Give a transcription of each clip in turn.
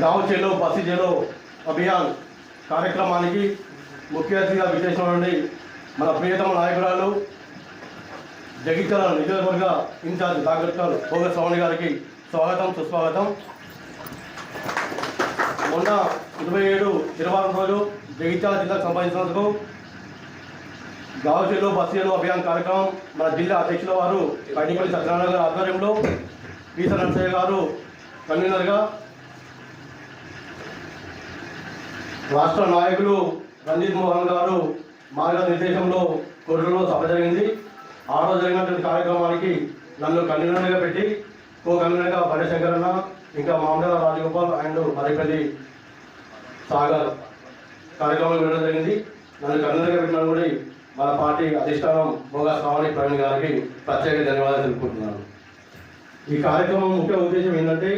గావ్ చెలో bus చెలో అభియాన్ కార్యక్రమానికి ముఖ్య అతిథిగా విశేషమండి మన ప్రియతమ నాయకురాలు జగిత్యాల నియోజకవర్గ ఇన్ఛార్జ్ డాక్టర్ భోగ శ్రవణి గారికి స్వాగతం సుస్వాగతం. మొన్న ఇరవై ఏడు ఇరవై రోజు జగిత్యాల జిల్లాకు సంబంధించినందుకు గావచేలో బస్సులో అభియాన్ కార్యక్రమం మన జిల్లా అధ్యక్షుల వారు పైడిపల్లి సత్యనారాయణ గారి ఆధ్వర్యంలో ఈస నరసయ్య గారు కన్వీనర్గా రాష్ట్ర నాయకులు రంజిత్ మోహన్ గారు మార్గనిర్దేశంలో కొర్రలో సభ జరిగింది. ఆ రోజు జరిగినటువంటి కార్యక్రమానికి నన్ను కన్వీనర్గా పెట్టి కో కన్వీనర్గా భరశంకరన్న ఇంకా మామూలు రాజగోపాల్ అండ్ మరిపల్లి సాగర్ కార్యక్రమం వెళ్ళడం జరిగింది. నన్ను కన్వీనర్గా పెట్టిన కూడా మన పార్టీ అధిష్టానం భోగా శ్రావణి ప్రవీణ్ గారికి ప్రత్యేక ధన్యవాదాలు తెలుపుకుంటున్నాను. ఈ కార్యక్రమం ముఖ్య ఉద్దేశం ఏంటంటే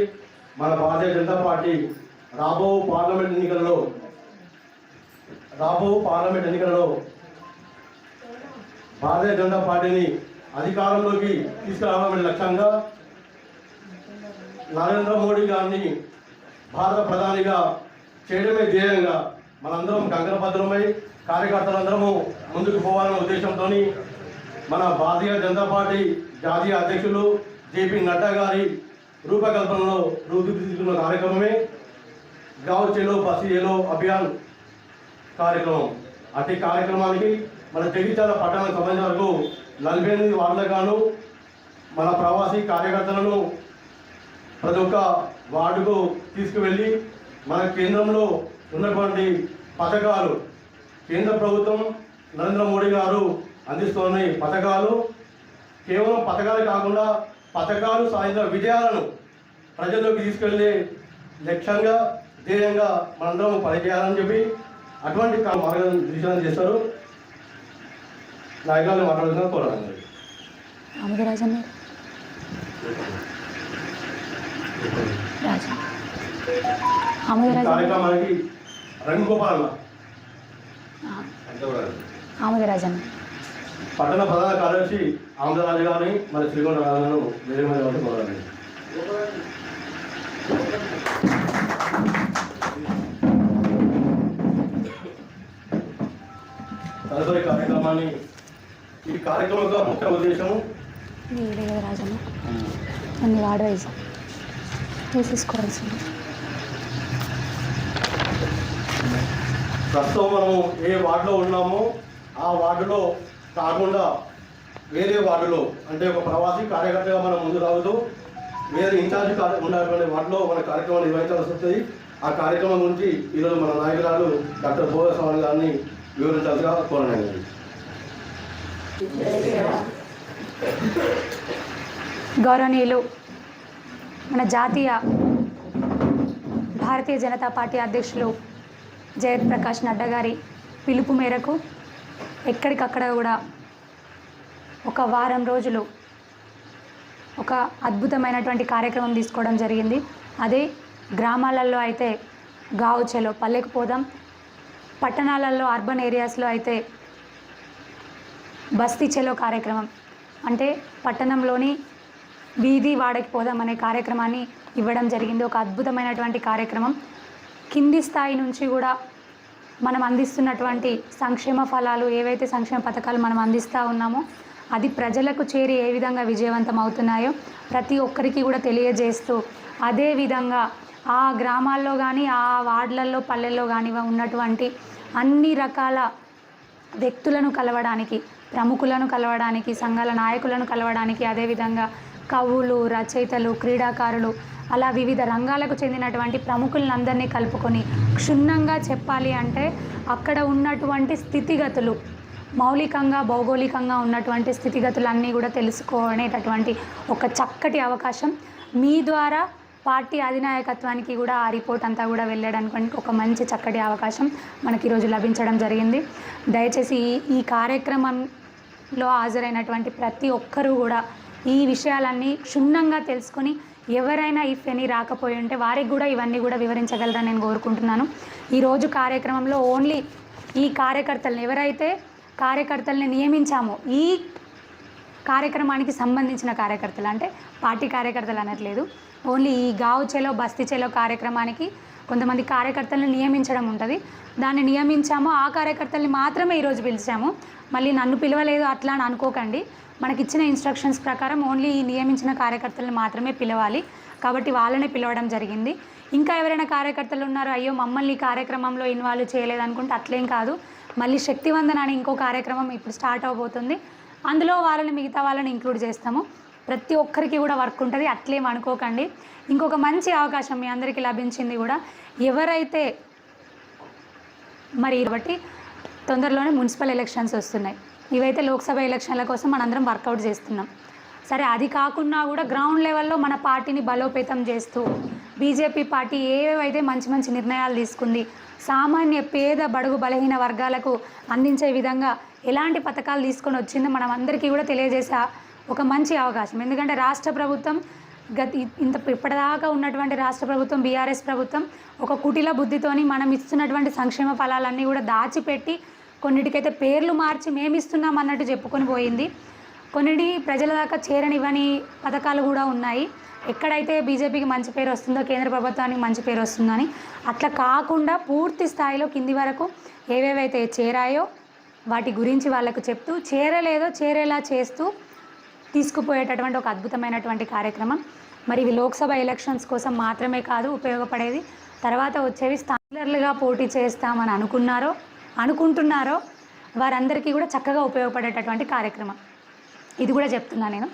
మన భారతీయ జనతా పార్టీ రాబో పార్లమెంట్ ఎన్నికలలో రాబో పార్లమెంట్ ఎన్నికలలో భారతీయ జనతా పార్టీని అధికారంలోకి తీసుకురావాలనే లక్ష్యంగా నరేంద్ర మోడీ గారిని భారత ప్రధానిగా చేయడమే ధ్యేయంగా మనందరం కంకరభద్రమై కార్యకర్తలందరము ముందుకు పోవాలనే ఉద్దేశంతో మన భారతీయ జనతా పార్టీ జాతీయ అధ్యక్షులు జేపీ నడ్డా గారి రూపకల్పనలో రూపుదిద్దుకున్న కార్యక్రమమే గావ్ చెలో బస్సు ఏలో అభియాన్ కార్యక్రమం. అట్టి కార్యక్రమానికి మన జగిత్యాల పట్టణానికి సంబంధించిన వరకు నలభై ఎనిమిది వార్డులకు మన ప్రవాసీ కార్యకర్తలను ప్రతి ఒక్క వార్డుకు తీసుకువెళ్ళి మన కేంద్రంలో ఉన్నటువంటి పథకాలు కేంద్ర ప్రభుత్వం నరేంద్ర మోడీ గారు అందిస్తున్న పథకాలు కేవలం పథకాలు కాకుండా పథకాలు సాధించిన విజయాలను ప్రజల్లోకి తీసుకెళ్ళే లక్ష్యంగా ధ్యేయంగా మనందరం పనిచేయాలని చెప్పి అటువంటి మార్గదర్శనం చేస్తారు. నాయకులు మాట్లాడుతున్న కోరాలి. కార్యక్రమానికి రంగోపాలన్న ఆమెది రాజన్న పట్టణ ప్రధాన కార్యదర్శి ఆంధ్రరాజు గారిని మరి శ్రీకొండ రాజును వేరే మీద వాళ్ళు కోరాలి. తదుపరి కార్యక్రమాన్ని ఈ కార్యక్రమం యొక్క ముఖ్య ఉద్దేశం వీడే కదా రాజన్న. అన్ని వాడు వైజ్ వేసేసుకోవాల్సింది. ప్రస్తుతం మనము ఏ వార్డులో ఉన్నామో ఆ వార్డులో కాకుండా వేరే వార్డులో అంటే ఒక ప్రవాసీ కార్యకర్తగా మనం ముందు రావద్దు. వేరే ఇన్ఛార్జ్ కార్య ఉన్నటువంటి వార్డులో మన కార్యక్రమం నిర్వహించాల్సి వస్తుంది. ఆ కార్యక్రమం గురించి ఈరోజు మన నాయకురాలు డాక్టర్ భోగస్వామి గారిని వివరించాల్సిగా కోరలేదు గౌరవనీయులు మన జాతీయ భారతీయ జనతా పార్టీ అధ్యక్షులు జయత్ ప్రకాష్ నడ్డా గారి పిలుపు మేరకు ఎక్కడికక్కడ కూడా ఒక వారం రోజులు ఒక అద్భుతమైనటువంటి కార్యక్రమం తీసుకోవడం జరిగింది. అదే గ్రామాలలో అయితే గావు చెలో పల్లెకు పోదాం. పట్టణాలలో అర్బన్ ఏరియాస్లో అయితే బస్తీ చెలో కార్యక్రమం. అంటే పట్టణంలోని వీధి వాడకి పోదాం అనే కార్యక్రమాన్ని ఇవ్వడం జరిగింది. ఒక అద్భుతమైనటువంటి కార్యక్రమం. కింది స్థాయి నుంచి కూడా మనం అందిస్తున్నటువంటి సంక్షేమ ఫలాలు ఏవైతే సంక్షేమ పథకాలు మనం అందిస్తూ ఉన్నామో అది ప్రజలకు చేరి ఏ విధంగా విజయవంతం అవుతున్నాయో ప్రతి ఒక్కరికి కూడా తెలియజేస్తూ అదే విధంగా ఆ గ్రామాల్లో కానీ ఆ వార్డులలో పల్లెల్లో కానీ ఉన్నటువంటి అన్ని రకాల వ్యక్తులను కలవడానికి ప్రముఖులను కలవడానికి సంఘాల నాయకులను కలవడానికి అదేవిధంగా కవులు రచయితలు క్రీడాకారులు అలా వివిధ రంగాలకు చెందినటువంటి ప్రముఖులందరినీ కలుపుకొని క్షుణ్ణంగా చెప్పాలి అంటే అక్కడ ఉన్నటువంటి స్థితిగతులు మౌలికంగా భౌగోళికంగా ఉన్నటువంటి స్థితిగతులన్నీ కూడా తెలుసుకునేటటువంటి ఒక చక్కటి అవకాశం. మీ ద్వారా పార్టీ అధినాయకత్వానికి కూడా ఆ రిపోర్ట్ అంతా కూడా వెళ్ళడానికి ఒక మంచి చక్కటి అవకాశం మనకి ఈరోజు లభించడం జరిగింది. దయచేసి ఈ ఈ కార్యక్రమంలో హాజరైనటువంటి ప్రతి ఒక్కరూ కూడా ఈ విషయాలన్నీ క్షుణ్ణంగా తెలుసుకొని ఎవరైనా ఇఫ్ ఎనీ రాకపోయి ఉంటే వారికి కూడా ఇవన్నీ కూడా వివరించగలరని నేను కోరుకుంటున్నాను. ఈరోజు కార్యక్రమంలో ఓన్లీ ఈ కార్యకర్తలను ఎవరైతే కార్యకర్తల్ని నియమించామో ఈ కార్యక్రమానికి సంబంధించిన కార్యకర్తలు అంటే పార్టీ కార్యకర్తలు అనట్లేదు ఓన్లీ ఈ గావు చెలో బస్తీ చెలో కార్యక్రమానికి కొంతమంది కార్యకర్తలను నియమించడం ఉంటుంది. దాన్ని నియమించాము ఆ కార్యకర్తల్ని మాత్రమే ఈరోజు పిలిచాము. మళ్ళీ నన్ను పిలవలేదు అట్లా అని అనుకోకండి. మనకి ఇచ్చిన ఇన్స్ట్రక్షన్స్ ప్రకారం ఓన్లీ ఈ నియమించిన కార్యకర్తలను మాత్రమే పిలవాలి. కాబట్టి వాళ్ళనే పిలవడం జరిగింది. ఇంకా ఎవరైనా కార్యకర్తలు ఉన్నారో అయ్యో మమ్మల్ని ఈ కార్యక్రమంలో ఇన్వాల్వ్ చేయలేదు అనుకుంటే అట్లేం కాదు. మళ్ళీ శక్తివందన అని ఇంకో కార్యక్రమం ఇప్పుడు స్టార్ట్ అవబోతుంది. అందులో వాళ్ళని మిగతా వాళ్ళని ఇంక్లూడ్ చేస్తాము. ప్రతి ఒక్కరికి కూడా వర్క్ ఉంటుంది. అట్లేం అనుకోకండి. ఇంకొక మంచి అవకాశం మీ అందరికీ లభించింది కూడా. ఎవరైతే మరి కాబట్టి తొందరలోనే మున్సిపల్ ఎలక్షన్స్ వస్తున్నాయి. ఇవైతే లోక్సభ ఎలక్షన్ల కోసం మనందరం వర్కౌట్ చేస్తున్నాం. సరే అది కాకుండా కూడా గ్రౌండ్ లెవెల్లో మన పార్టీని బలోపేతం చేస్తూ బీజేపీ పార్టీ ఏవైతే మంచి మంచి నిర్ణయాలు తీసుకుంది సామాన్య పేద బడుగు బలహీన వర్గాలకు అందించే విధంగా ఎలాంటి పథకాలు తీసుకొని వచ్చిందో మనం అందరికీ కూడా తెలియజేసే ఒక మంచి అవకాశం. ఎందుకంటే రాష్ట్ర ప్రభుత్వం గత ఇంత ఇప్పటిదాకా ఉన్నటువంటి రాష్ట్ర ప్రభుత్వం బీఆర్ఎస్ ప్రభుత్వం ఒక కుటిల బుద్ధితోని మనం ఇస్తున్నటువంటి సంక్షేమ ఫలాలన్నీ కూడా దాచిపెట్టి కొన్నిటికైతే పేర్లు మార్చి మేము ఇస్తున్నాం అన్నట్టు చెప్పుకొని పోయింది. కొన్నిటి ప్రజల దాకా చేరనివ్వని పథకాలు కూడా ఉన్నాయి. ఎక్కడైతే బీజేపీకి మంచి పేరు వస్తుందో కేంద్ర ప్రభుత్వానికి మంచి పేరు వస్తుందని అట్లా కాకుండా పూర్తి స్థాయిలో కింది వరకు ఏవేవైతే చేరాయో వాటి గురించి వాళ్ళకు చెప్తూ చేరలేదో చేరేలా చేస్తూ తీసుకుపోయేటటువంటి ఒక అద్భుతమైనటువంటి కార్యక్రమం. మరి ఇవి లోక్సభ ఎలక్షన్స్ కోసం మాత్రమే కాదు ఉపయోగపడేది. తర్వాత వచ్చేవి స్థానికలుగా పోటీ చేస్తామని అనుకున్నారో అనుకుంటున్నారో వారందరికీ కూడా చక్కగా ఉపయోగపడేటటువంటి కార్యక్రమం. ఇది కూడా చెప్తున్నా నేను.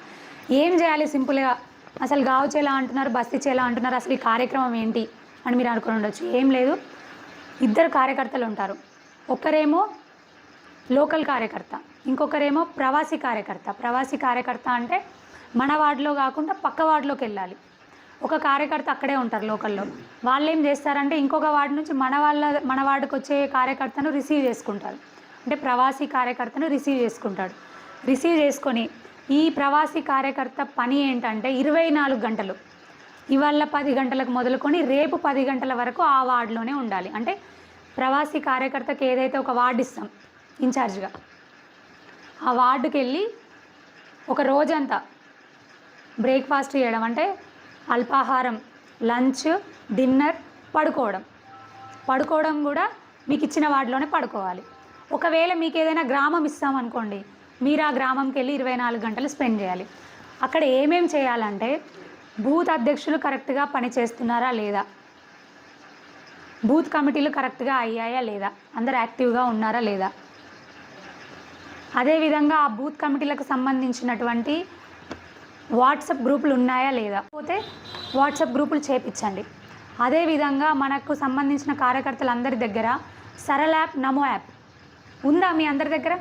ఏం చేయాలి సింపుల్గా అసలు గావచేలా అంటున్నారు బస్తిచేలా అంటున్నారు అసలు ఈ కార్యక్రమం ఏంటి అని మీరు అనుకుని ఉండొచ్చు. ఏం లేదు. ఇద్దరు కార్యకర్తలు ఉంటారు. ఒక్కరేమో లోకల్ కార్యకర్త ఇంకొకరేమో ప్రవాసీ కార్యకర్త. ప్రవాసీ కార్యకర్త అంటే మన వార్డులో కాకుండా పక్క వార్డులోకి వెళ్ళాలి. ఒక కార్యకర్త అక్కడే ఉంటారు లోకల్లో. వాళ్ళు ఏం చేస్తారంటే ఇంకొక వార్డు నుంచి మన వాళ్ళ మన వార్డుకు వచ్చే కార్యకర్తను రిసీవ్ చేసుకుంటారు. అంటే ప్రవాసీ కార్యకర్తను రిసీవ్ చేసుకుంటాడు. రిసీవ్ చేసుకొని ఈ ప్రవాసీ కార్యకర్త పని ఏంటంటే ఇరవై నాలుగు గంటలు. ఇవాళ పది గంటలకు మొదలుకొని రేపు పది గంటల వరకు ఆ వార్డులోనే ఉండాలి. అంటే ప్రవాసీ కార్యకర్తకి ఏదైతే ఒక వార్డు ఇస్తాం ఇన్ఛార్జ్గా ఆ వార్డుకి వెళ్ళి ఒక రోజంతా బ్రేక్ఫాస్ట్ చేయడం. అంటే అల్పాహారం లంచ్ డిన్నర్ పడుకోవడం. పడుకోవడం కూడా మీకు ఇచ్చిన వాటిలోనే పడుకోవాలి. ఒకవేళ మీకు ఏదైనా గ్రామం ఇస్తామనుకోండి మీరు ఆ గ్రామంకి వెళ్ళి ఇరవై నాలుగు గంటలు స్పెండ్ చేయాలి. అక్కడ ఏమేం చేయాలంటే బూత్ అధ్యక్షులు కరెక్ట్గా పని చేస్తున్నారా లేదా? బూత్ కమిటీలు కరెక్ట్గా అయ్యాయా లేదా? అందరు యాక్టివ్గా ఉన్నారా లేదా? అదేవిధంగా ఆ బూత్ కమిటీలకు సంబంధించినటువంటి వాట్సాప్ గ్రూపులు ఉన్నాయా లేదా? పోతే వాట్సాప్ గ్రూపులు చేపించండి. అదేవిధంగా మనకు సంబంధించిన కార్యకర్తలందరి దగ్గర సరళ యాప్ నమో యాప్. ఉందా మీ అందరి దగ్గర?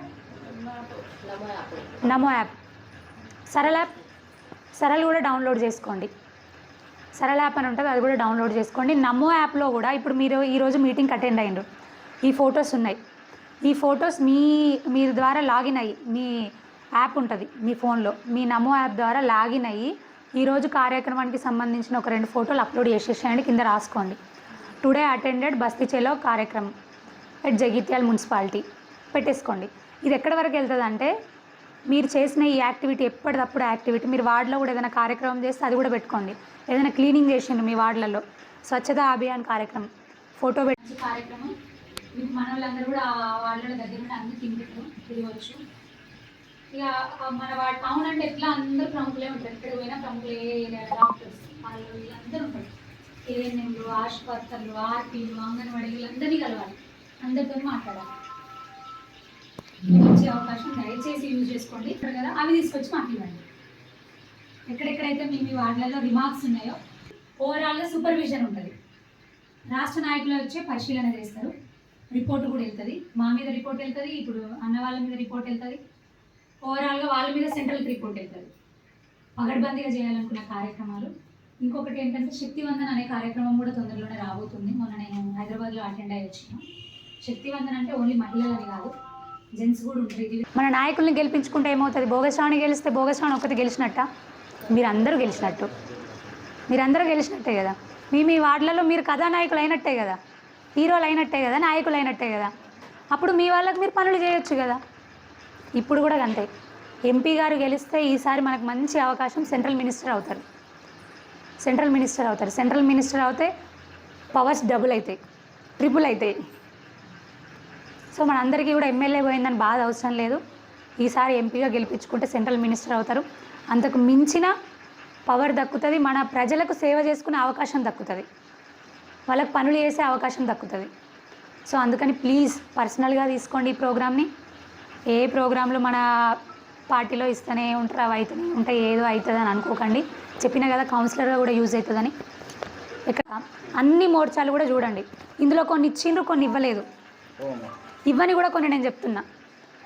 నమో యాప్. సరళ యాప్ సరళ కూడా డౌన్లోడ్ చేసుకోండి. సరళ యాప్ అని ఉంటుంది అది కూడా డౌన్లోడ్ చేసుకోండి. నమో యాప్లో కూడా ఇప్పుడు మీరు ఈరోజు మీటింగ్ అటెండ్ అయ్యిండ్రు ఈ ఫొటోస్ ఉన్నాయి. ఈ ఫొటోస్ మీ మీరు ద్వారా లాగిన్ అయ్యి మీ యాప్ ఉంటుంది మీ ఫోన్లో. మీ నమో యాప్ ద్వారా లాగిన్ అయ్యి ఈరోజు కార్యక్రమానికి సంబంధించిన ఒక రెండు ఫోటోలు అప్లోడ్ చేసేసేయండి కింద రాసుకోండి. టుడే అటెండెడ్ బస్తీ చేలో కార్యక్రమం ఎట్ జగిత్యాల మున్సిపాలిటీ. పెట్టేసుకోండి. ఇది ఎక్కడి వరకు వెళ్తుంది అంటే మీరు చేసిన ఈ యాక్టివిటీ ఎప్పటికప్పుడు యాక్టివిటీ. మీరు వార్డులో కూడా ఏదైనా కార్యక్రమం చేస్తే అది కూడా పెట్టుకోండి. ఏదైనా క్లీనింగ్ చేసిండ్రు మీ వార్డులలో. స్వచ్ఛతా అభియాన్ కార్యక్రమం. ఫోటో పెట్టి. కార్యక్రమం. మీకు మనవాళ్ళందరూ కూడా వాళ్ళ దగ్గర అన్ని తిండి తిరగవచ్చు ఇక మన వాడు టౌన్ అంటే ఎట్లా అందరూ ప్రముఖులే ఉంటారు. ఇక్కడ పోయినా ప్రముఖులే డాక్టర్స్ వాళ్ళు వీళ్ళందరూ ఉంటారు. ఏఎన్ఎంలు ఆసుపత్రులు ఆర్పీలు అంగన్వాడీ వీళ్ళందరినీ కలవాలి. అందరితో మాట్లాడాలి. వచ్చే అవకాశం దయచేసి యూజ్ చేసుకోండి. ఇక్కడ కదా? అవి తీసుకొచ్చి మాకు ఇవ్వండి ఎక్కడెక్కడైతే మీ మీ వార్డులలో రిమార్క్స్ ఉన్నాయో ఓవరాల్గా సూపర్విజన్ ఉంటుంది. రాష్ట్ర నాయకులు వచ్చే పరిశీలన చేస్తారు. రిపోర్ట్ కూడా వెళ్తుంది. మా మీద రిపోర్ట్ వెళ్తుంది. ఇప్పుడు అన్న వాళ్ళ మీద రిపోర్ట్ వెళ్తుంది. ఓవరాల్గా వాళ్ళ మీద సెంట్రల్కి రిపోర్ట్ వెళ్తారు పగడ్బందీగా చేయాలనుకున్న కార్యక్రమాలు. ఇంకొకటి ఏంటంటే శక్తివందన్ అనే కార్యక్రమం కూడా తొందరలోనే రాబోతుంది. మొన్న నేను హైదరాబాద్లో అటెండ్ అయ్యి వచ్చిన. శక్తివందన్ అంటే ఓన్లీ మహిళలని కాదు జెంట్స్ కూడా ఉంటుంది మన నాయకుల్ని గెలిపించుకుంటే ఏమవుతుంది? భోగస్వామి గెలిస్తే భోగస్వామి ఒకటి గెలిచినట్ట? మీరందరూ గెలిచినట్టు. మీరందరూ గెలిచినట్టే కదా? మీ మీ వార్డులలో మీరు కథానాయకులు అయినట్టే కదా? హీరోలు అయినట్టే కదా? నాయకులు అయినట్టే కదా? అప్పుడు మీ వాళ్ళకి మీరు పనులు చేయొచ్చు కదా? ఇప్పుడు కూడా అంతే. ఎంపీ గారు గెలిస్తే ఈసారి మనకు మంచి అవకాశం సెంట్రల్ మినిస్టర్ అవుతారు. సెంట్రల్ మినిస్టర్ అవుతారు. సెంట్రల్ మినిస్టర్ అవుతే పవర్స్ డబుల్ అవుతాయి ట్రిపుల్ అవుతాయి సో మనందరికీ కూడా ఎమ్మెల్యే పోయిందని బాధ అవసరం లేదు. ఈసారి ఎంపీగా గెలిపించుకుంటే సెంట్రల్ మినిస్టర్ అవుతారు. అంతకు మించిన పవర్ దక్కుతుంది. మన ప్రజలకు సేవ చేసుకునే అవకాశం దక్కుతుంది. వాళ్ళకి పనులు చేసే అవకాశం దక్కుతుంది. సో అందుకని ప్లీజ్ పర్సనల్గా తీసుకోండి ఈ ప్రోగ్రామ్ని. ఏ ప్రోగ్రాంలు మన పార్టీలో ఇస్తూనే ఉంటారు అవి అవుతూనే ఉంటాయి ఏదో అవుతుంది అని అనుకోకండి. చెప్పిన కదా కౌన్సిలర్గా కూడా యూజ్ అవుతుందని ఇక్కడ అన్ని మోర్చాలు కూడా చూడండి. ఇందులో కొన్ని ఇచ్చిండ్రు కొన్ని ఇవ్వలేదు. ఇవ్వని కూడా కొన్ని నేను చెప్తున్నా.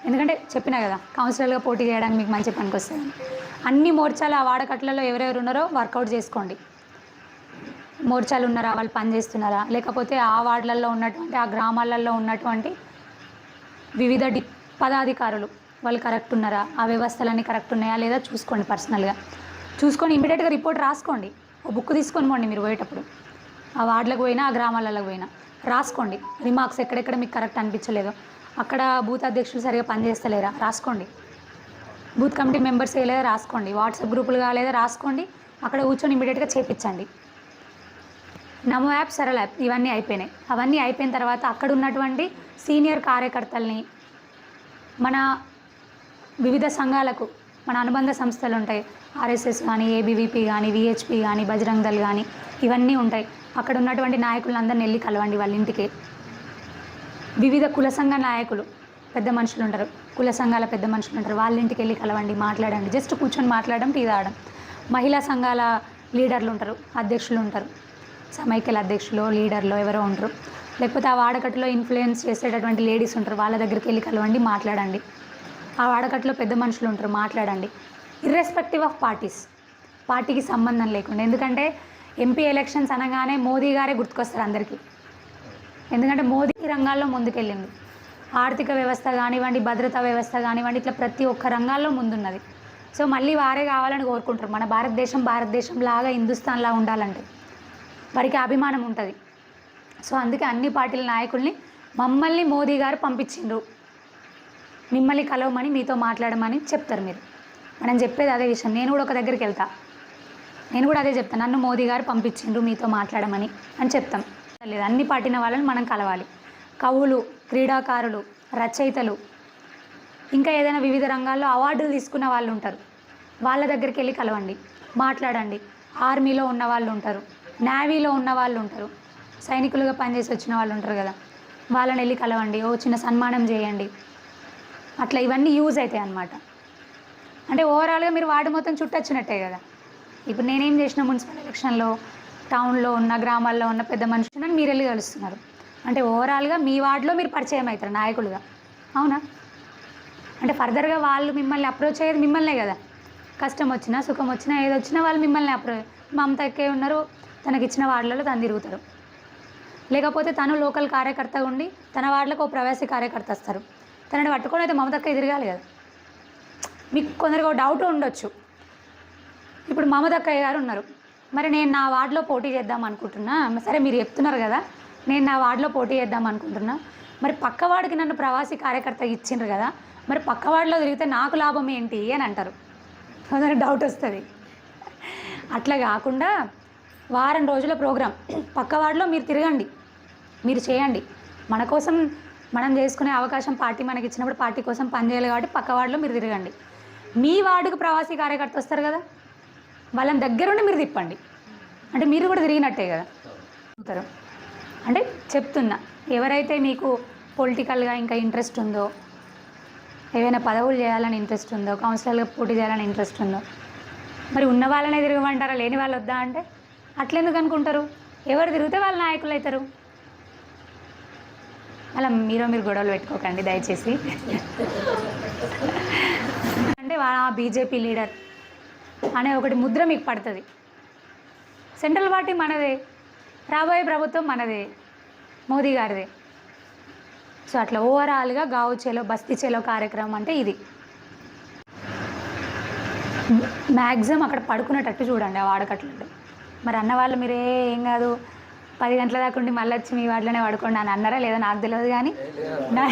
ఎందుకంటే చెప్పినా కదా కౌన్సిలర్గా పోటీ చేయడానికి మీకు మంచి పనికి వస్తుంది. అన్ని మోర్చాలు ఆ వాడకట్లలో ఎవరెవరు ఉన్నారో వర్కౌట్ చేసుకోండి. మోర్చాలు ఉన్నారా వాళ్ళు పని చేస్తున్నారా? లేకపోతే ఆ వార్డులలో ఉన్నటువంటి ఆ గ్రామాలలో ఉన్నటువంటి వివిధ డి పదాధికారులు వాళ్ళు కరెక్ట్ ఉన్నారా? ఆ వ్యవస్థలన్నీ కరెక్ట్ ఉన్నాయా? లేదా చూసుకోండి పర్సనల్గా చూసుకొని ఇమీడియట్గా రిపోర్ట్ రాసుకోండి. ఓ బుక్ తీసుకొని పోండి మీరు పోయేటప్పుడు. ఆ వార్డులకు పోయినా ఆ గ్రామాలకు పోయినా. రాసుకోండి. రిమార్క్స్ ఎక్కడెక్కడ మీకు కరెక్ట్ అనిపించలేదో. అక్కడ బూత్ అధ్యక్షులు సరిగా పనిచేస్తలేరా? రాసుకోండి. బూత్ కమిటీ మెంబర్స్ వేయలేదా రాసుకోండి. వాట్సాప్ గ్రూపులు కాలేదా? రాసుకోండి. అక్కడ కూర్చొని ఇమీడియట్గా చేపించండి. నమో యాప్ సరళ యాప్ ఇవన్నీ అయిపోయినాయి. అవన్నీ అయిపోయిన తర్వాత అక్కడ ఉన్నటువంటి సీనియర్ కార్యకర్తల్ని మన వివిధ సంఘాలకు మన అనుబంధ సంస్థలు ఉంటాయి. ఆర్ఎస్ఎస్ కానీ ఏబీవీపీ కానీ విహెచ్పి కానీ బజరంగ్ దళ్ కానీ ఇవన్నీ ఉంటాయి. అక్కడ ఉన్నటువంటి నాయకులందరిని వెళ్ళి కలవండి వాళ్ళ ఇంటికి. వివిధ కుల సంఘ నాయకులు పెద్ద మనుషులు ఉంటారు. కుల సంఘాల పెద్ద మనుషులు ఉంటారు. వాళ్ళ ఇంటికి వెళ్ళి కలవండి మాట్లాడండి. జస్ట్ కూర్చొని మాట్లాడడం టీ తాగడం. మహిళా సంఘాల లీడర్లు ఉంటారు అధ్యక్షులు ఉంటారు. సమైక్యల అధ్యక్షులు లీడర్లు ఎవరో ఉంటారు. లేకపోతే ఆ వాడకట్టులో ఇన్ఫ్లుయెన్స్ చేసేటటువంటి లేడీస్ ఉంటారు వాళ్ళ దగ్గరికి వెళ్ళి కలవండి మాట్లాడండి. ఆ వాడకట్టులో పెద్ద మనుషులు ఉంటారు మాట్లాడండి. ఇర్రెస్పెక్టివ్ ఆఫ్ పార్టీస్ పార్టీకి సంబంధం లేకుండా. ఎందుకంటే ఎంపీ ఎలక్షన్స్ అనగానే మోదీ గారే గుర్తుకొస్తారు అందరికీ. ఎందుకంటే మోదీ రంగాల్లో ముందుకెళ్ళింది. ఆర్థిక వ్యవస్థ కానివ్వండి భద్రతా వ్యవస్థ కానివ్వండి ఇట్లా ప్రతి ఒక్క రంగాల్లో ముందున్నది. సో మళ్ళీ వారే కావాలని కోరుకుంటారు. మన భారతదేశం భారతదేశం లాగా హిందుస్థాన్లా ఉండాలంటే. వారికి అభిమానం ఉంటుంది. సో అందుకే అన్ని పార్టీల నాయకుల్ని మమ్మల్ని మోదీ గారు పంపించిండ్రు. మిమ్మల్ని కలవమని మీతో మాట్లాడమని చెప్తారు మీరు. మనం చెప్పేది అదే విషయం. నేను కూడా ఒక దగ్గరికి వెళ్తా. నేను కూడా అదే చెప్తాను నన్ను మోదీ గారు పంపించిండ్రు మీతో మాట్లాడమని అని చెప్తాం. లేదు అన్ని పాటిన వాళ్ళని మనం కలవాలి. కవులు క్రీడాకారులు రచయితలు ఇంకా ఏదైనా వివిధ రంగాల్లో అవార్డులు తీసుకున్న వాళ్ళు ఉంటారు. వాళ్ళ దగ్గరికి వెళ్ళి కలవండి మాట్లాడండి. ఆర్మీలో ఉన్న వాళ్ళు ఉంటారు నేవీలో ఉన్న వాళ్ళు ఉంటారు. సైనికులుగా పనిచేసి వచ్చిన వాళ్ళు ఉంటారు కదా వాళ్ళని వెళ్ళి కలవండి ఓ చిన్న సన్మానం చేయండి. అట్లా ఇవన్నీ యూజ్ అవుతాయి అన్నమాట. అంటే ఓవరాల్గా మీరు వార్డు మొత్తం చుట్టొచ్చినట్టే కదా. ఇప్పుడు నేనేం చేసిన మున్సిపల్ ఎలక్షన్లో టౌన్లో ఉన్న గ్రామాల్లో ఉన్న పెద్ద మనుషులను మీరు వెళ్ళి కలుస్తున్నారు. అంటే ఓవరాల్గా మీ వార్డులో మీరు పరిచయం అవుతారు నాయకులుగా. అవునా? అంటే ఫర్దర్గా వాళ్ళు మిమ్మల్ని అప్రోచ్ అయ్యేది మిమ్మల్నే కదా. కష్టం వచ్చినా సుఖం వచ్చినా ఏది వచ్చినా వాళ్ళు మిమ్మల్ని అప్రో మమత ఉన్నారు తనకి ఇచ్చిన వార్డులలో తను తిరుగుతారు. లేకపోతే తను లోకల్ కార్యకర్త ఉండి తన వార్డులకు ఓ ప్రవాసీ కార్యకర్త వస్తారు. తనని పట్టుకొని అయితే మమతక్క తిరగాలి కదా. మీకు కొందరికి ఒక డౌట్ ఉండొచ్చు. ఇప్పుడు మమతక్కయ్య గారు ఉన్నారు. మరి నేను నా వార్డులో పోటీ చేద్దాం అనుకుంటున్నా. సరే మీరు చెప్తున్నారు కదా. నేను నా వార్డులో పోటీ చేద్దాం అనుకుంటున్నా. మరి పక్కవాడికి నన్ను ప్రవాసీ కార్యకర్త ఇచ్చిండ్రు కదా. మరి పక్కవాడిలో తిరిగితే నాకు లాభం ఏంటి అని అంటారు. కొందరు డౌట్ వస్తుంది. అట్లా కాకుండా వారం రోజుల ప్రోగ్రాం. పక్కవాడిలో మీరు తిరగండి. మీరు చేయండి. మన కోసం మనం చేసుకునే అవకాశం పార్టీ మనకి ఇచ్చినప్పుడు పార్టీ కోసం పనిచేయాలి కాబట్టి పక్క వార్డులో మీరు తిరగండి. మీ వార్డుకు ప్రవాసీ కార్యకర్త వస్తారు కదా? వాళ్ళని దగ్గరుండి మీరు తిప్పండి. అంటే మీరు కూడా తిరిగినట్టే కదా? అవుతారు అంటే చెప్తున్నా ఎవరైతే మీకు పొలిటికల్గా ఇంకా ఇంట్రెస్ట్ ఉందో ఏవైనా పదవులు చేయాలని ఇంట్రెస్ట్ ఉందో కౌన్సిలర్గా పోటీ చేయాలని ఇంట్రెస్ట్ ఉందో మరి ఉన్న వాళ్ళనే తిరగమంటారా? లేని వాళ్ళు వద్దా అంటే? అట్లెందుకు అనుకుంటారు? ఎవరు తిరిగితే వాళ్ళ నాయకులు అవుతారు. అలా మీరు మీరు గొడవలు పెట్టుకోకండి దయచేసి. అంటే ఆ బీజేపీ లీడర్ అనే ఒకటి ముద్ర మీకు పడుతుంది. సెంట్రల్ పార్టీ మనదే రాబోయే ప్రభుత్వం మనదే మోదీ గారిదే. సో అట్లా ఓవరాల్గా గావు చేలో బస్తీ చేలో కార్యక్రమం అంటే ఇది. మ్యాక్సిమం అక్కడ పడుకునేటట్టు చూడండి ఆ వాడకట్లు మరి అన్న వాళ్ళు మీరే ఏం కాదు పది గంటల దాకా ఉండి మళ్ళీ వచ్చి మీ వాటిలోనే పడుకోండి అని అన్నారా? లేదా నాకు తెలియదు కానీ నా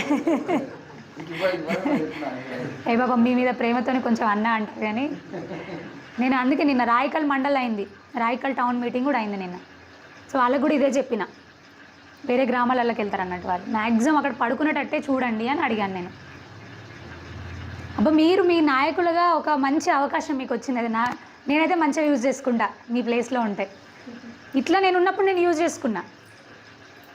ఏ బాబా మీ మీద ప్రేమతోనే కొంచెం అన్న అంటారు కానీ నేను అందుకే నిన్న రాయకల్ మండల్ అయింది. రాయకల్ టౌన్ మీటింగ్ కూడా అయింది నిన్న. సో వాళ్ళకు కూడా ఇదే చెప్పిన. వేరే గ్రామాలలోకి వెళ్తారు అన్నట్టు వాళ్ళు. మ్యాక్సిమం అక్కడ పడుకునేటట్టే చూడండి అని అడిగాను నేను. అబ్బా మీరు మీ నాయకులుగా ఒక మంచి అవకాశం మీకు వచ్చింది. అది నా నేనైతే మంచిగా యూజ్ చేసుకుంటా మీ ప్లేస్లో ఉంటే. ఇట్లా నేను ఉన్నప్పుడు నేను యూజ్ చేసుకున్నా.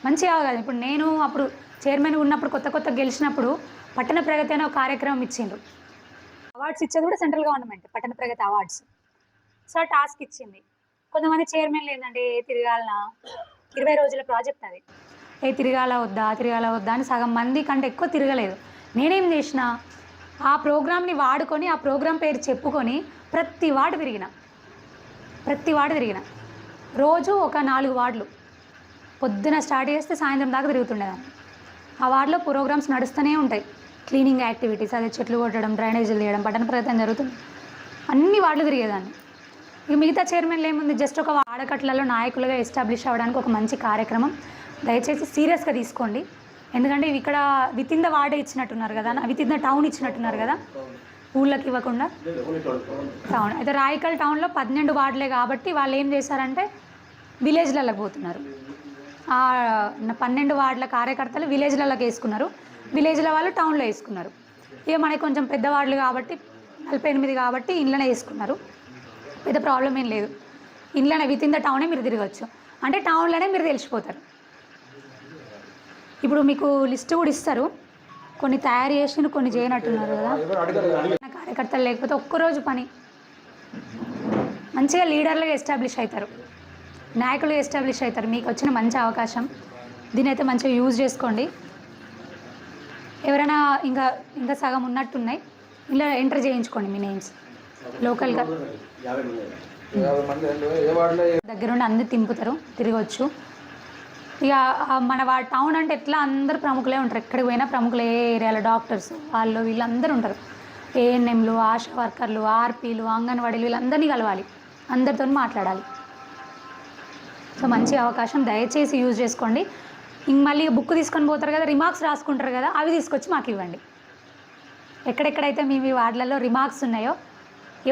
మంచిగా కాదు. ఇప్పుడు నేను అప్పుడు చైర్మన్ ఉన్నప్పుడు కొత్త కొత్త గెలిచినప్పుడు పట్టణ ప్రగతి అనే ఒక కార్యక్రమం ఇచ్చిండ్రు. అవార్డ్స్ ఇచ్చేది కూడా సెంట్రల్ గవర్నమెంట్ పట్టణ ప్రగతి అవార్డ్స్ సో టాస్క్ ఇచ్చింది. కొంతమంది చైర్మన్ లేదండి ఏ తిరగాలనా? ఇరవై రోజుల ప్రాజెక్ట్ అది. ఏ తిరగాల వద్దా? తిరగాల వద్దా? అని సగం మంది కంటే ఎక్కువ తిరగలేదు. నేనేం చేసిన? ఆ ప్రోగ్రామ్ని వాడుకొని ఆ ప్రోగ్రామ్ పేరు చెప్పుకొని ప్రతి వార్డు తిరిగిన. ప్రతి వార్డు తిరిగిన. రోజు ఒక నాలుగు వార్డులు. పొద్దున స్టార్ట్ చేస్తే సాయంత్రం దాకా తిరుగుతుండేదాన్ని. ఆ వార్డులో ప్రోగ్రామ్స్ నడుస్తూనే ఉంటాయి. క్లీనింగ్ యాక్టివిటీస్ అదే చెట్లు కొట్టడం డ్రైనేజీలు తీయడం పట్టణ ప్రయత్నం జరుగుతుంది. అన్ని వార్డులు తిరిగేదాన్ని. ఇక మిగతా చైర్మన్లు ఏముంది? జస్ట్ ఒక ఆడకట్లలో నాయకులుగా ఎస్టాబ్లిష్ అవ్వడానికి ఒక మంచి కార్యక్రమం. దయచేసి సీరియస్గా తీసుకోండి. ఎందుకంటే ఇవి ఇక్కడ విత్ ఇన్ ద వార్డే ఇచ్చినట్టున్నారు కదా విత్ ఇన్ ద టౌన్ ఇచ్చినట్టున్నారు కదా. ఊళ్ళకి ఇవ్వకుండా టౌన్. అయితే రాయకల్ టౌన్లో పన్నెండు వార్డులే కాబట్టి వాళ్ళు ఏం చేశారంటే విలేజ్లలోకి పోతున్నారు. ఆ పన్నెండు వార్డుల కార్యకర్తలు విలేజ్లలోకి వేసుకున్నారు. విలేజ్ల వాళ్ళు టౌన్లో వేసుకున్నారు. ఇక మనకి కొంచెం పెద్ద వార్డులు కాబట్టి నలభై ఎనిమిది కాబట్టి ఇండ్లనే వేసుకున్నారు. పెద్ద ప్రాబ్లం ఏం లేదు. ఇండ్లనే విత్ ఇన్ ద టౌనే మీరు తిరగచ్చు. అంటే టౌన్లోనే మీరు తెలిసిపోతారు. ఇప్పుడు మీకు లిస్ట్ కూడా ఇస్తారు. కొన్ని తయారు చేసి కొన్ని చేయనట్టున్నారు కదా. కార్యకర్తలు లేకపోతే ఒక్కరోజు పని. మంచిగా లీడర్లుగా ఎస్టాబ్లిష్ అవుతారు నాయకులుగా ఎస్టాబ్లిష్ అవుతారు మీకు వచ్చిన మంచి అవకాశం. దీని అయితే మంచిగా యూజ్ చేసుకోండి. ఎవరైనా ఇంకా ఇంకా సగం ఉన్నట్టున్నాయి. ఇలా ఎంటర్ చేయించుకోండి మీ నేమ్స్. లోకల్గా. దగ్గరుండి అందరు తింపుతారు తిరగవచ్చు ఇక మన వా టౌన్ అంటే ఎట్లా అందరు ప్రముఖులే ఉంటారు. ఎక్కడికి పోయినా ప్రముఖులు ఏ ఏరియాలో డాక్టర్స్ వాళ్ళు వీళ్ళందరూ ఉంటారు. ఏఎన్ఎంలు ఆశా వర్కర్లు ఆర్పీలు అంగన్వాడీలు వీళ్ళందరినీ కలవాలి. అందరితో మాట్లాడాలి. సో మంచి అవకాశం. దయచేసి యూజ్ చేసుకోండి. ఇంక మళ్ళీ బుక్ తీసుకొని పోతారు కదా రిమార్క్స్ రాసుకుంటారు కదా అవి తీసుకొచ్చి మాకు ఇవ్వండి. ఎక్కడెక్కడైతే మీ మీ వార్డులలో రిమార్క్స్ ఉన్నాయో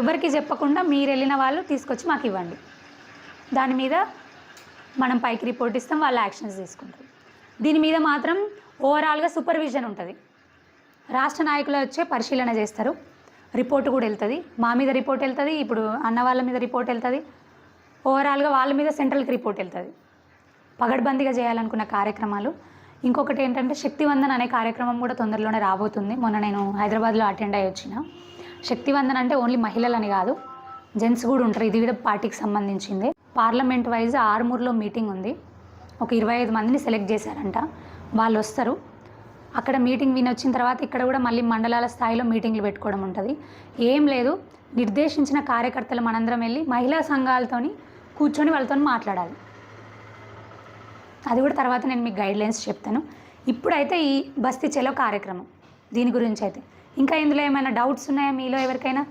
ఎవరికి చెప్పకుండా మీరు వెళ్ళిన వాళ్ళు తీసుకొచ్చి మాకు ఇవ్వండి. దాని మీద మనం పైకి రిపోర్ట్ ఇస్తాం వాళ్ళు యాక్షన్స్ తీసుకుంటారు. దీని మీద మాత్రం ఓవరాల్గా సూపర్విజన్ ఉంటుంది. రాష్ట్ర నాయకులు వచ్చే పరిశీలన చేస్తారు. రిపోర్ట్ కూడా వెళ్తుంది. మా మీద రిపోర్ట్ వెళ్తుంది. ఇప్పుడు అన్న వాళ్ళ మీద రిపోర్ట్ వెళ్తుంది. ఓవరాల్గా వాళ్ళ మీద సెంట్రల్కి రిపోర్ట్ వెళ్తుంది. పగడ్బందీగా చేయాలనుకున్న కార్యక్రమాలు. ఇంకొకటి ఏంటంటే శక్తివందన్ అనే కార్యక్రమం కూడా తొందరలోనే రాబోతుంది. మొన్న నేను హైదరాబాద్లో అటెండ్ అయ్యి వచ్చిన. శక్తివందన్ అంటే ఓన్లీ మహిళలని కాదు జెంట్స్ కూడా ఉంటారు. ఇది కూడా పార్టీకి సంబంధించింది. పార్లమెంట్ వైజ్ ఆర్మూర్లో మీటింగ్ ఉంది. ఒక ఇరవై ఐదు మందిని సెలెక్ట్ చేశారంట. వాళ్ళు వస్తారు. అక్కడ మీటింగ్ విని వచ్చిన తర్వాత ఇక్కడ కూడా మళ్ళీ మండలాల స్థాయిలో మీటింగ్లు పెట్టుకోవడం ఉంటుంది. ఏం లేదు. నిర్దేశించిన కార్యకర్తలు మనందరం వెళ్ళి మహిళా సంఘాలతోని కూర్చొని వాళ్ళతో మాట్లాడాలి. అది కూడా తర్వాత నేను మీకు గైడ్లైన్స్ చెప్తాను. ఇప్పుడైతే ఈ బస్తీ చెలో కార్యక్రమం. దీని గురించి అయితే. ఇంకా ఇందులో ఏమైనా డౌట్స్ ఉన్నాయా మీలో ఎవరికైనా?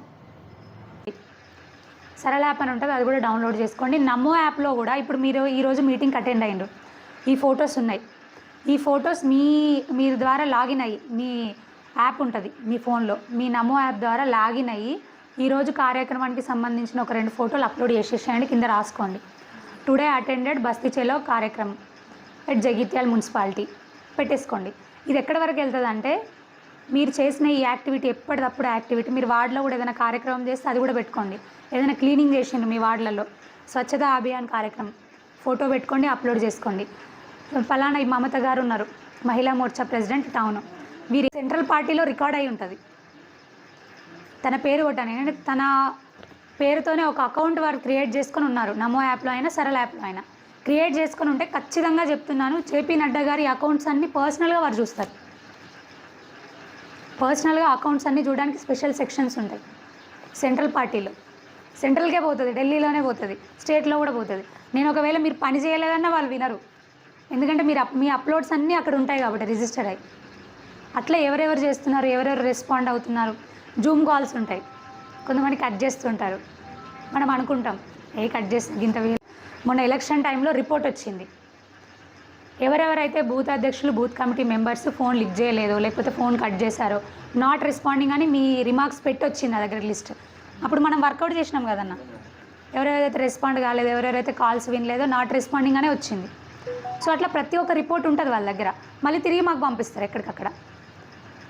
సరళ యాప్ అని ఉంటుంది అది కూడా డౌన్లోడ్ చేసుకోండి. నమో యాప్లో కూడా ఇప్పుడు మీరు ఈరోజు మీటింగ్ అటెండ్ అయ్యిండ్రు. ఈ ఫొటోస్ ఉన్నాయి. ఈ ఫొటోస్ మీ మీరు ద్వారా లాగిన్ అయ్యి మీ యాప్ ఉంటుంది మీ ఫోన్లో. మీ నమో యాప్ ద్వారా లాగిన్ అయ్యి ఈరోజు కార్యక్రమానికి సంబంధించిన ఒక రెండు ఫోటోలు అప్లోడ్ చేసేసేయండి కింద రాసుకోండి. టుడే అటెండెడ్ బస్తీ చెలో కార్యక్రమం. At Jagtial municipality. పెట్టేసుకోండి. ఇది ఎక్కడి వరకు వెళ్తుంది అంటే మీరు చేసిన ఈ యాక్టివిటీ ఎప్పటికప్పుడు యాక్టివిటీ. మీరు వార్డులో కూడా ఏదైనా కార్యక్రమం చేస్తే అది కూడా పెట్టుకోండి. ఏదైనా క్లీనింగ్ చేసిండ్రు మీ వార్డులలో స్వచ్ఛత అభియాన్ కార్యక్రమం ఫోటో పెట్టుకోండి అప్లోడ్ చేసుకోండి. ఫలానా ఈ మమత గారు ఉన్నారు మహిళా మోర్చా ప్రెసిడెంట్ టౌన్. వీరి సెంట్రల్ పార్టీలో రికార్డ్ అయి ఉంటుంది. తన పేరు కొట్టాను ఏంటంటే తన పేరుతోనే ఒక అకౌంట్ వారు క్రియేట్ చేసుకొని ఉన్నారు. నమో యాప్లో అయినా సరళ యాప్లో అయినా. క్రియేట్ చేసుకొని ఉంటే ఖచ్చితంగా చెప్తున్నాను జేపీ నడ్డా గారి అకౌంట్స్ అన్ని పర్సనల్గా వారు చూస్తారు. పర్సనల్గా అకౌంట్స్ అన్నీ చూడడానికి స్పెషల్ సెక్షన్స్ ఉంటాయి. సెంట్రల్ పార్టీలో. సెంట్రల్కే పోతుంది ఢిల్లీలోనే పోతుంది స్టేట్లో కూడా పోతుంది. నేను ఒకవేళ మీరు పని చేయలేదన్నా వాళ్ళు వినరు. ఎందుకంటే మీరు అప్- మీ అప్లోడ్స్ అన్నీ అక్కడ ఉంటాయి కాబట్టి రిజిస్టర్ అయ్యి. అట్లా ఎవరెవరు చేస్తున్నారు ఎవరెవరు రెస్పాండ్ అవుతున్నారు జూమ్ కాల్స్ ఉంటాయి. కొంతమంది కట్ చేస్తుంటారు. మనం అనుకుంటాం ఏ కట్ చేస్తే ఇంత మొన్న ఎలక్షన్ టైంలో రిపోర్ట్ వచ్చింది. ఎవరెవరైతే బూత్ అధ్యక్షులు బూత్ కమిటీ మెంబర్స్ ఫోన్ లిక్ చేయలేదో లేకపోతే ఫోన్ కట్ చేశారో నాట్ రెస్పాండింగ్ అని మీ రిమార్క్స్ పెట్టి వచ్చింది నా దగ్గర లిస్ట్. అప్పుడు మనం వర్కౌట్ చేసినాం కదన్న. ఎవరెవరైతే రెస్పాండ్ కాలేదు ఎవరెవరైతే కాల్స్ వినలేదో నాట్ రెస్పాండింగ్ అనే వచ్చింది. సో అట్లా ప్రతి ఒక్క రిపోర్ట్ ఉంటుంది వాళ్ళ దగ్గర. మళ్ళీ తిరిగి మాకు పంపిస్తారు ఎక్కడికక్కడ.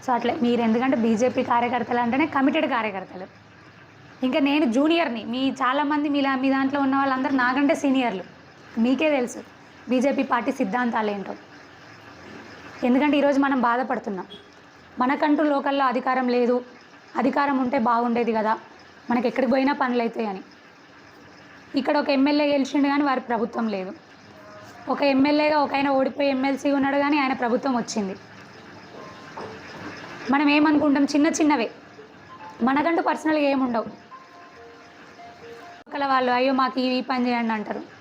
సో అట్లే. మీరు ఎందుకంటే బీజేపీ కార్యకర్తలు అంటేనే కమిటెడ్ కార్యకర్తలు. ఇంకా నేను జూనియర్ని మీ చాలామంది మీలా మీ దాంట్లో ఉన్న వాళ్ళందరూ నాకంటే సీనియర్లు మీకే తెలుసు. బీజేపీ పార్టీ సిద్ధాంతాలు ఏంటో. ఎందుకంటే ఈరోజు మనం బాధపడుతున్నాం. మనకంటూ లోకల్లో అధికారం లేదు. అధికారం ఉంటే బాగుండేది కదా. మనకి ఎక్కడికి పోయినా పనులు అవుతాయని ఇక్కడ ఒక ఎమ్మెల్యే గెలిచిండు కానీ వారి ప్రభుత్వం లేదు. ఒక ఎమ్మెల్యేగా ఒక ఆయన ఓడిపోయి ఎమ్మెల్సీ ఉన్నాడు కానీ ఆయన ప్రభుత్వం వచ్చింది. మనం ఏమనుకుంటాం? చిన్న చిన్నవే. మనకంటూ పర్సనల్గా ఏముండవు. ఒకళ్ళ వాళ్ళు అయ్యో మాకు ఈ ఈ పని చేయండి అంటారు.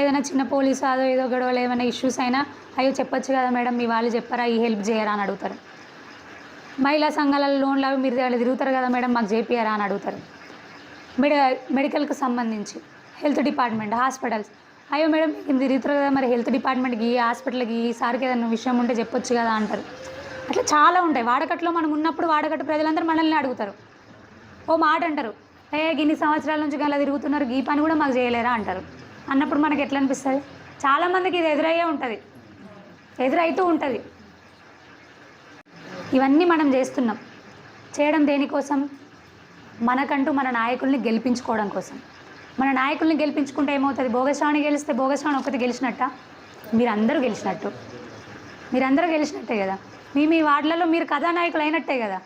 ఏదైనా చిన్న పోలీసు అదో ఏదో గొడవలు ఏమైనా ఇష్యూస్ అయినా అయ్యో చెప్పొచ్చు కదా మేడం మీ వాళ్ళు చెప్పారా ఈ హెల్ప్ చేయరా అని అడుగుతారు. మహిళా సంఘాలలో లోన్లు అవి మీరు వాళ్ళు తిరుగుతారు కదా మేడం మాకు చేపియారా అని అడుగుతారు. మెడ మెడికల్కి సంబంధించి హెల్త్ డిపార్ట్మెంట్ హాస్పిటల్స్. అయ్యో మేడం ఇది తిరుగుతారు కదా మరి హెల్త్ డిపార్ట్మెంట్కి హాస్పిటల్కి ఈసారికి సార్కి ఏదైనా విషయం ఉంటే చెప్పొచ్చు కదా అంటారు. అట్లా చాలా ఉంటాయి. వాడకట్లో మనం ఉన్నప్పుడు వాడకట్టు ప్రజలందరూ మనల్ని అడుగుతారు. ఓ మాట అంటారు. ఏ ఇన్ని సంవత్సరాల నుంచి అలా తిరుగుతున్నారు ఈ పని కూడా మాకు చేయలేరా అంటారు. అన్నప్పుడు మనకి ఎట్లా అనిపిస్తుంది? చాలామందికి ఇది ఎదురయ్యే ఉంటుంది. ఎదురైతూ ఉంటుంది. ఇవన్నీ మనం చేస్తున్నాం. చేయడం దేనికోసం? మనకంటూ మన నాయకుల్ని గెలిపించుకోవడం కోసం. మన నాయకుల్ని గెలిపించుకుంటే ఏమవుతుంది? భోగస్వామి గెలిస్తే భోగస్వామి ఒకటి గెలిచినట్ట? మీరందరూ గెలిచినట్టు. మీరందరూ గెలిచినట్టే కదా? మీ మీ వార్డులలో మీరు కథానాయకులు అయినట్టే కదా?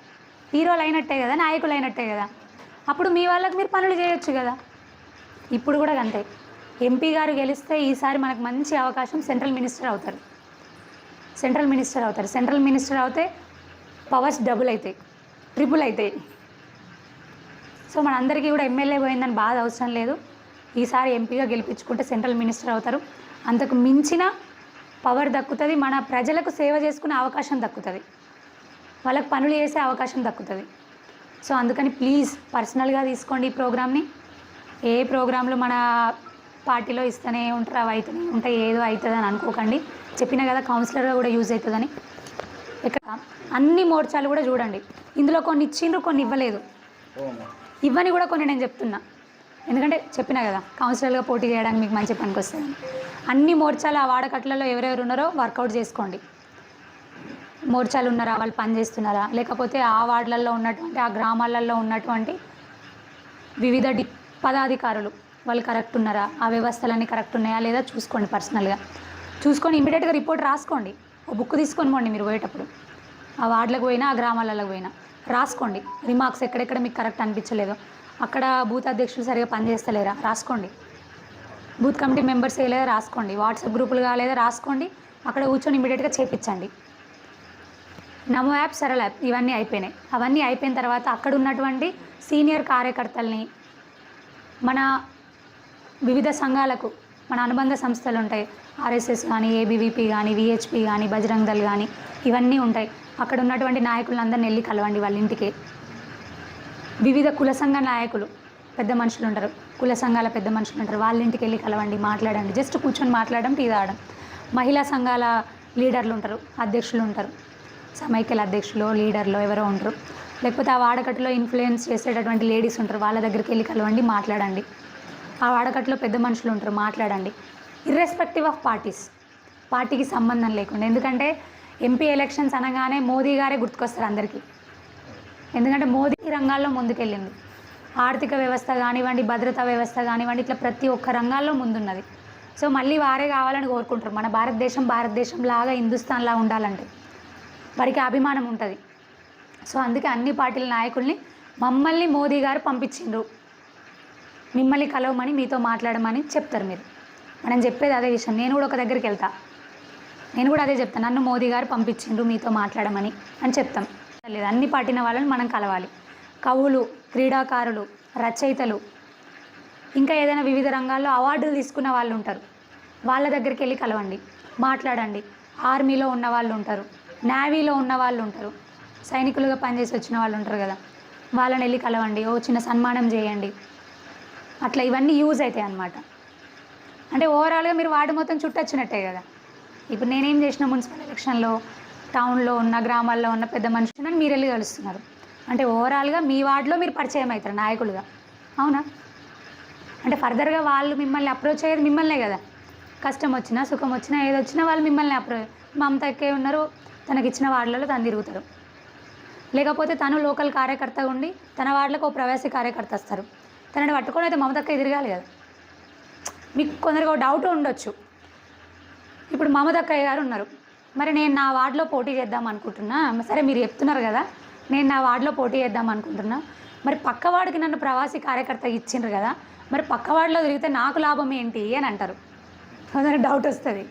హీరోలు అయినట్టే కదా? నాయకులు అయినట్టే కదా? అప్పుడు మీ వాళ్ళకి మీరు పనులు చేయొచ్చు కదా? ఇప్పుడు కూడా అంతే. ఎంపీ గారు గెలిస్తే ఈసారి మనకు మంచి అవకాశం సెంట్రల్ మినిస్టర్ అవుతారు. సెంట్రల్ మినిస్టర్ అవుతారు. సెంట్రల్ మినిస్టర్ అవుతే పవర్స్ డబుల్ అవుతాయి ట్రిపుల్ అవుతాయి సో మనందరికీ కూడా ఎమ్మెల్యే పోయిందని బాధ అవసరం లేదు. ఈసారి ఎంపీగా గెలిపించుకుంటే సెంట్రల్ మినిస్టర్ అవుతారు. అంతకు మించిన పవర్ దక్కుతుంది. మన ప్రజలకు సేవ చేసుకునే అవకాశం దక్కుతుంది. వాళ్ళకి పనులు చేసే అవకాశం దక్కుతుంది. సో అందుకని ప్లీజ్ పర్సనల్గా తీసుకోండి ఈ ప్రోగ్రామ్ని. ఏ ప్రోగ్రాంలు మన పార్టీలో ఇస్తూనే ఉంటారు అవి అవుతూనే ఉంటాయి ఏదో అవుతుందని అనుకోకండి. చెప్పిన కదా కౌన్సిలర్గా కూడా యూజ్ అవుతుందని. ఇక్కడ అన్ని మోర్చాలు కూడా చూడండి. ఇందులో కొన్ని ఇచ్చిండ్రు కొన్ని ఇవ్వలేదు. ఇవ్వని కూడా కొన్ని నేను చెప్తున్నా. ఎందుకంటే చెప్పినా కదా కౌన్సిలర్గా పోటీ చేయడానికి మీకు మంచి పనికి వస్తుంది అన్ని మోర్చాలు ఆ వాడకట్లలో ఎవరెవరు ఉన్నారో వర్కౌట్ చేసుకోండి. మోర్చాలు ఉన్నారా వాళ్ళు పని చేస్తున్నారా? లేకపోతే ఆ వార్డులలో ఉన్నటువంటి ఆ గ్రామాలలో ఉన్నటువంటి వివిధ డి పదాధికారులు వాళ్ళు కరెక్ట్ ఉన్నారా? ఆ వ్యవస్థలన్నీ కరెక్ట్ ఉన్నాయా? లేదా చూసుకోండి పర్సనల్గా చూసుకొని ఇమీడియట్గా రిపోర్ట్ రాసుకోండి. ఓ బుక్ తీసుకొని పోండి మీరు పోయేటప్పుడు. ఆ వార్డులకు పోయినా ఆ గ్రామాలకు పోయినా. రాసుకోండి. రిమార్క్స్ ఎక్కడెక్కడ మీకు కరెక్ట్ అనిపించలేదో. అక్కడ బూత్ అధ్యక్షులు సరిగా పనిచేస్తలేరా? రాసుకోండి. బూత్ కమిటీ మెంబర్స్ వేయలేదా? రాసుకోండి. వాట్సాప్ గ్రూపులు కాలేదా? రాసుకోండి. అక్కడ కూర్చొని ఇమీడియట్గా చేపించండి. నమో యాప్ సరళ యాప్ ఇవన్నీ అయిపోయినాయి. అవన్నీ అయిపోయిన తర్వాత అక్కడ ఉన్నటువంటి సీనియర్ కార్యకర్తల్ని మన వివిధ సంఘాలకు మన అనుబంధ సంస్థలు ఉంటాయి. ఆర్ఎస్ఎస్ కానీ ఏబీవీపీ కానీ విహెచ్పి కానీ బజరంగ్ దళ్ కానీ ఇవన్నీ ఉంటాయి. అక్కడ ఉన్నటువంటి నాయకులందరిని వెళ్ళి కలవండి వాళ్ళ ఇంటికి. వివిధ కుల సంఘ నాయకులు పెద్ద మనుషులు ఉంటారు. కుల సంఘాల పెద్ద మనుషులు ఉంటారు. వాళ్ళ ఇంటికి వెళ్ళి కలవండి మాట్లాడండి. జస్ట్ కూర్చొని మాట్లాడడం టీ తాగడం. మహిళా సంఘాల లీడర్లు ఉంటారు అధ్యక్షులు ఉంటారు. సమైక్యల అధ్యక్షులు లీడర్లు ఎవరో ఉంటారు. లేకపోతే ఆ వాడకట్టులో ఇన్ఫ్లుయెన్స్ చేసేటటువంటి లేడీస్ ఉంటారు. వాళ్ళ దగ్గరికి వెళ్ళి కలవండి మాట్లాడండి. ఆ వాడకట్లో పెద్ద మనుషులు ఉంటారు. మాట్లాడండి. ఇర్రెస్పెక్టివ్ ఆఫ్ పార్టీస్ పార్టీకి సంబంధం లేకుండా. ఎందుకంటే ఎంపీ ఎలక్షన్స్ అనగానే మోదీ గారే గుర్తుకొస్తారు అందరికీ. ఎందుకంటే మోదీ రంగాల్లో ముందుకెళ్ళింది. ఆర్థిక వ్యవస్థ కానివ్వండి భద్రతా వ్యవస్థ కానివ్వండి ఇట్లా ప్రతి ఒక్క రంగాల్లో ముందున్నది. సో మళ్ళీ వారే కావాలని కోరుకుంటారు. మన భారతదేశం భారతదేశం లాగా హిందుస్థాన్లా ఉండాలంటే. వారికి అభిమానం ఉంటుంది. సో అందుకే అన్ని పార్టీల నాయకుల్ని మమ్మల్ని మోదీ గారు పంపించిండ్రు. మిమ్మల్ని కలవమని మీతో మాట్లాడమని చెప్తారు మీరు. మనం చెప్పేది అదే విషయం. నేను కూడా ఒక దగ్గరికి వెళ్తా. నేను కూడా అదే చెప్తాను నన్ను మోదీ గారు పంపించిండ్రు మీతో మాట్లాడమని అని చెప్తాం. లేదు అన్ని పాటిన వాళ్ళని మనం కలవాలి. కవులు క్రీడాకారులు రచయితలు ఇంకా ఏదైనా వివిధ రంగాల్లో అవార్డులు తీసుకున్న వాళ్ళు ఉంటారు. వాళ్ళ దగ్గరికి వెళ్ళి కలవండి మాట్లాడండి. ఆర్మీలో ఉన్న వాళ్ళు ఉంటారు నేవీలో ఉన్న వాళ్ళు ఉంటారు సైనికులుగా పనిచేసి వచ్చిన వాళ్ళు ఉంటారు కదా. వాళ్ళని వెళ్ళి కలవండి. ఓ చిన్న సన్మానం చేయండి. అట్లా ఇవన్నీ యూజ్ అవుతాయి అన్నమాట. అంటే ఓవరాల్గా మీరు వార్డు మొత్తం చుట్టొచ్చినట్టే కదా. ఇప్పుడు నేనేం చేసిన మున్సిపల్ ఎలక్షన్లో టౌన్లో ఉన్న గ్రామాల్లో ఉన్న పెద్ద మనుషులను మీరు వెళ్ళి కలుస్తున్నారు. అంటే ఓవరాల్గా మీ వార్డులో మీరు పరిచయం అవుతారు నాయకులుగా. అవునా? అంటే ఫర్దర్గా వాళ్ళు మిమ్మల్ని అప్రోచ్ అయ్యేది మిమ్మల్నే కదా. కష్టం వచ్చినా సుఖం వచ్చినా ఏది వచ్చినా వాళ్ళు మిమ్మల్ని అప్రోచ్ ఎక్కే ఉన్నారు తనకి ఇచ్చిన వార్డులలో తను తిరుగుతారు. లేకపోతే తను లోకల్ కార్యకర్త ఉండి తన వార్డులకు ఒక ప్రవాసీ కార్యకర్త వస్తారు. తనని పట్టుకొని అయితే మమతక్క ఎదిరగాలి కదా. మీకు కొందరికి ఒక డౌట్ ఉండొచ్చు. ఇప్పుడు మమతక్కయ్య గారు ఉన్నారు. మరి నేను నా వార్డులో పోటీ చేద్దాం అనుకుంటున్నా. సరే మీరు చెప్తున్నారు కదా. నేను నా వార్డులో పోటీ చేద్దాం అనుకుంటున్నా. మరి పక్కవాడికి నన్ను ప్రవాసీ కార్యకర్త ఇచ్చిండ్రు కదా. మరి పక్కవాడిలో తిరిగితే నాకు లాభం ఏంటి అని అంటారు. కొందరికి డౌట్ వస్తుంది.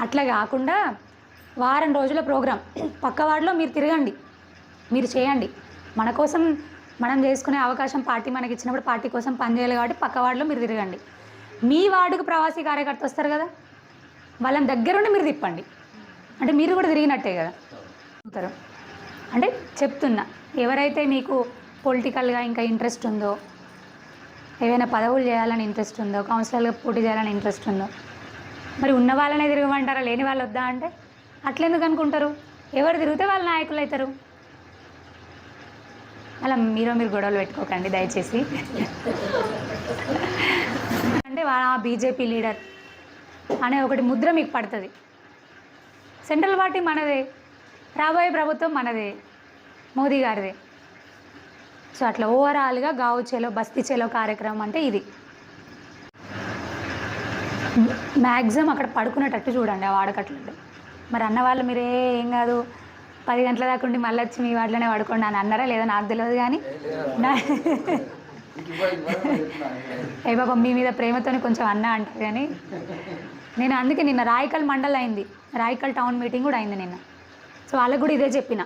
అట్లా కాకుండా వారం రోజుల ప్రోగ్రాం. పక్కవాడిలో మీరు తిరగండి. మీరు చేయండి. మన కోసం మనం చేసుకునే అవకాశం పార్టీ మనకి ఇచ్చినప్పుడు పార్టీ కోసం పనిచేయాలి కాబట్టి పక్క వార్డులో మీరు తిరగండి. మీ వార్డుకు ప్రవాసీ కార్యకర్త వస్తారు కదా వాళ్ళని దగ్గరుండి మీరు తిప్పండి. అంటే మీరు కూడా తిరిగినట్టే కదా. అవుతారు అంటే చెప్తున్నా ఎవరైతే మీకు పొలిటికల్గా ఇంకా ఇంట్రెస్ట్ ఉందో ఏవైనా పదవులు చేయాలని ఇంట్రెస్ట్ ఉందో కౌన్సిలర్గా పోటీ చేయాలని ఇంట్రెస్ట్ ఉందో మరి ఉన్న వాళ్ళనే తిరగమంటారా లేని వాళ్ళు వద్దా అంటే అట్లెందుకు అనుకుంటారు? ఎవరు తిరిగితే వాళ్ళ నాయకులు అవుతారు. అలా మీరు మీరు గొడవలు పెట్టుకోకండి దయచేసి. అంటే ఆ బీజేపీ లీడర్ అనే ఒకటి ముద్ర మీకు పడుతుంది. సెంట్రల్ పార్టీ మనదే రాబోయే ప్రభుత్వం మనదే మోదీ గారిదే. సో అట్లా ఓవరాల్గా గావు చేలో బస్తీ చేలో కార్యక్రమం అంటే ఇది. మ్యాక్సిమం అక్కడ పడుకునేటట్టు చూడండి ఆ వాడకట్లంటే. మరి అన్న వాళ్ళు మీరే ఏం కాదు పది గంటల దాకా ఉండి మళ్ళీ వచ్చి మీ వాటిలోనే పడుకోండి అని అన్నారా? లేదా నాకు తెలియదు కానీ? ఏ బాబా మీ మీద ప్రేమతోనే కొంచెం అన్న అంటారు కానీ. నేను అందుకే నిన్న రాయకల్ మండల్ అయింది. రాయకల్ టౌన్ మీటింగ్ కూడా అయింది నిన్న. సో వాళ్ళకు కూడా ఇదే చెప్పిన.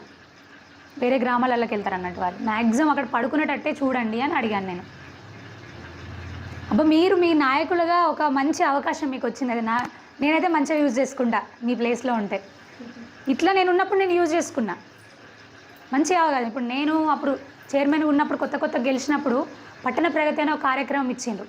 వేరే గ్రామాలలోకి వెళ్తారు అన్నట్టు వాళ్ళు. మ్యాక్సిమం అక్కడ పడుకునేటట్టే చూడండి అని అడిగాను నేను. అబ్బా మీరు మీ నాయకులుగా ఒక మంచి అవకాశం మీకు వచ్చింది. అది నా నేనైతే మంచిగా యూజ్ చేసుకుంటా మీ ప్లేస్లో ఉంటే. ఇట్లా నేను ఉన్నప్పుడు నేను యూజ్ చేసుకున్నా. మంచిగా అవగాలి ఇప్పుడు నేను అప్పుడు చైర్మన్ ఉన్నప్పుడు కొత్త కొత్త గెలిచినప్పుడు పట్టణ ప్రగతి అనే ఒక కార్యక్రమం ఇచ్చిండ్రు.